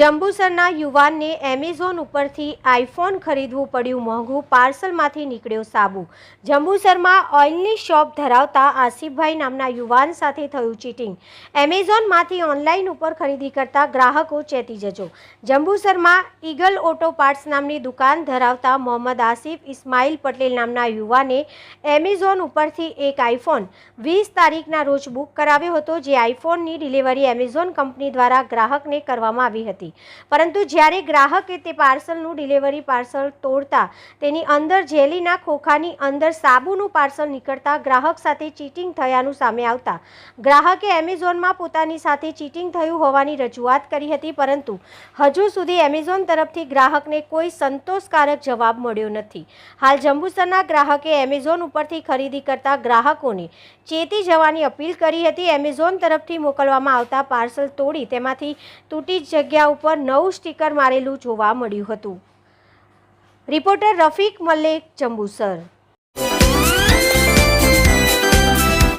જંબુસરના યુવાનને એમેઝોન ઉપરથી આઈફોન ખરીદવું પડ્યું મોંઘું, પાર્સલમાંથી નીકળ્યો સાબુ. જંબુસરમાં ઓઇલની શોપ ધરાવતા આસિફભાઈ નામના યુવાન સાથે થયું ચીટિંગ. એમેઝોનમાંથી ઓનલાઈન ઉપર ખરીદી કરતા ગ્રાહકો ચેતી જજો. જંબુસરમાં ઈગલ ઓટો પાર્ટ્સ નામની દુકાન ધરાવતા મોહમ્મદ આસિફ ઇસ્માઇલ પટેલ નામના યુવાને એમેઝોન ઉપરથી એક આઈફોન વીસ તારીખના રોજ બુક કરાવ્યો હતો, જે આઈફોનની ડિલિવરી એમેઝોન કંપની દ્વારા ગ્રાહકને કરવામાં આવી હતી. પરંતુ જ્યારે ગ્રાહકે તે પાર્સલનું ડિલિવરી પાર્સલ તોડતા તેની અંદર જેલીના ખોખાની અંદર સાબુનું પાર્સલ નીકળતા ગ્રાહક સાથે ચીટિંગ થયાનું સામે આવતા ગ્રાહકે એમેઝોનમાં પોતાની સાથે ચીટિંગ થયું હોવાની રજૂઆત કરી હતી, પરંતુ હજુ સુધી એમેઝોન તરફથી ગ્રાહકને કોઈ સંતોષકારક જવાબ મળ્યો નથી. હાલ જંબુસરના ગ્રાહકે એમેઝોન ઉપરથી ખરીદી કરતા ગ્રાહકોને ચેતી જવાની અપીલ કરી હતી. એમેઝોન તરફથી મોકલવામાં આવતા પાર્સલ તોડી તેમાંથી તૂટી જગ્યા ઉપર નવું સ્ટીકર મારેલું જોવા મળ્યું હતું. રિપોર્ટર રફીક મલેક જંબુસર